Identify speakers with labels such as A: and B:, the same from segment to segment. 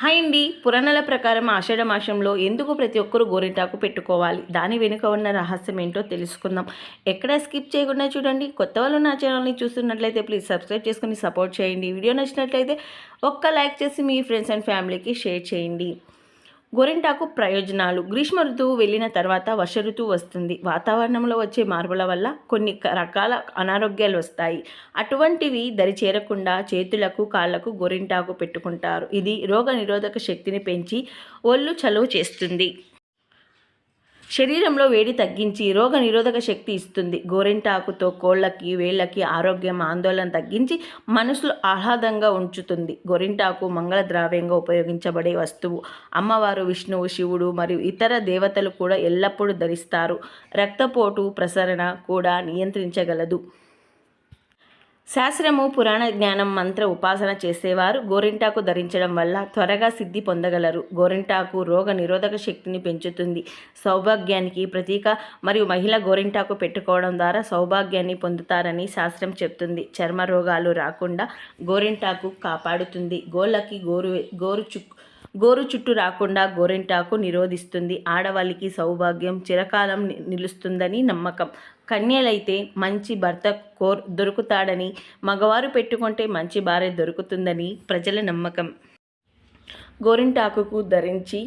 A: Hi అండి. పురాణాల ప్రకారం ఆషాఢ మాసంలో ఎందుకు ప్రతి ఒక్కరూ గోరింటాకు పెట్టుకోవాలి? దాని వెనుక ఉన్న రహస్యం ఏంటో తెలుసుకుందాం. ఎక్కడ స్కిప్ చేయకుండా చూడండి. కొత్త వాళ్ళు నా ఛానల్ని చూస్తున్నట్లయితే ప్లీజ్ సబ్స్క్రైబ్ చేసుకుని సపోర్ట్ చేయండి. వీడియో నచ్చినట్లయితే ఒక్క లైక్ చేసి మీ ఫ్రెండ్స్ అండ్ ఫ్యామిలీకి షేర్ చేయండి. గోరింటాకు ప్రయోజనాలు. గ్రీష్మ ఋతువు వెళ్ళిన తర్వాత వర్ష ఋతువు వస్తుంది. వాతావరణంలో వచ్చే మార్పుల వల్ల కొన్ని రకాల అనారోగ్యాలు వస్తాయి. అటువంటివి దరి చేరకుండా చేతులకు కాళ్ళకు గోరింటాకు పెట్టుకుంటారు. ఇది రోగ నిరోధక శక్తిని పెంచి ఒళ్ళు చలువ చేస్తుంది. శరీరంలో వేడి తగ్గించి రోగ నిరోధక శక్తి ఇస్తుంది. గోరింటాకుతో కోళ్ళకి వేళ్ళకి ఆరోగ్యం ఆందోళన తగ్గించి మనసులు ఆహ్లాదంగా ఉంచుతుంది. గోరింటాకు మంగళ ద్రావ్యంగా ఉపయోగించబడే వస్తువు. అమ్మవారు విష్ణువు శివుడు మరియు ఇతర దేవతలు కూడా ఎల్లప్పుడూ ధరిస్తారు. రక్తపోటు ప్రసరణ కూడా నియంత్రించగలదు. శాస్త్రము పురాణ జ్ఞానం మంత్ర ఉపాసన చేసేవారు. గోరింటాకు ధరించడం వల్ల త్వరగా సిద్ధి పొందగలరు. గోరింటాకు రోగ నిరోధక శక్తిని పెంచుతుంది. సౌభాగ్యానికి ప్రతీక మరియు మహిళ గోరింటాకు పెట్టుకోవడం ద్వారా సౌభాగ్యాన్ని పొందుతారని శాస్త్రం చెప్తుంది. చర్మ రోగాలు రాకుండా గోరింటాకు కాపాడుతుంది. గోళ్ళకి గోరు గోరు చుక్ గోరు చుట్టూ రాకుండా గోరింటాకు నిరోధిస్తుంది. ఆడవాళ్ళకి సౌభాగ్యం చిరకాలం నిలుస్తుందని నమ్మకం. కన్యలైతే మంచి భర్త కోర్ దొరుకుతాడని మగవారు పెట్టుకుంటే మంచి భార్య దొరుకుతుందని ప్రజల నమ్మకం. గోరింటాకుకు ధరించి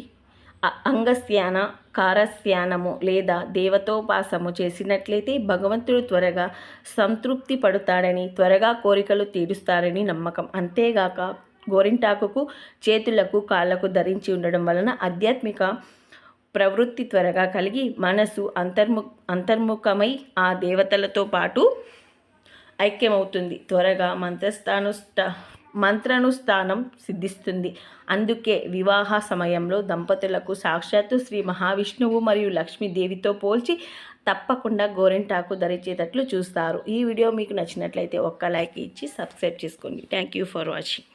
A: అంగస్యాన కారస్యానము లేదా దేవతోపాసము చేసినట్లయితే భగవంతుడు త్వరగా సంతృప్తి పడుతాడని త్వరగా కోరికలు తీరుస్తారని నమ్మకం. అంతేగాక గోరింటాకుకు చేతులకు కాళ్ళకు ధరించి ఉండడం వలన ఆధ్యాత్మిక ప్రవృత్తి త్వరగా కలిగి మనసు అంతర్ము అంతర్ముఖమై ఆ దేవతలతో పాటు ఐక్యమవుతుంది. త్వరగా మంత్రస్థానుష్ట మంత్రానుష్ఠానం సిద్ధిస్తుంది. అందుకే వివాహ సమయంలో దంపతులకు సాక్షాత్తు శ్రీ మహావిష్ణువు మరియు లక్ష్మీదేవితో పోల్చి తప్పకుండా గోరింటాకు ధరించేటట్లు చూస్తారు. ఈ వీడియో మీకు నచ్చినట్లయితే ఒక్క లైక్ ఇచ్చి సబ్స్క్రైబ్ చేసుకోండి. Thank you for watching.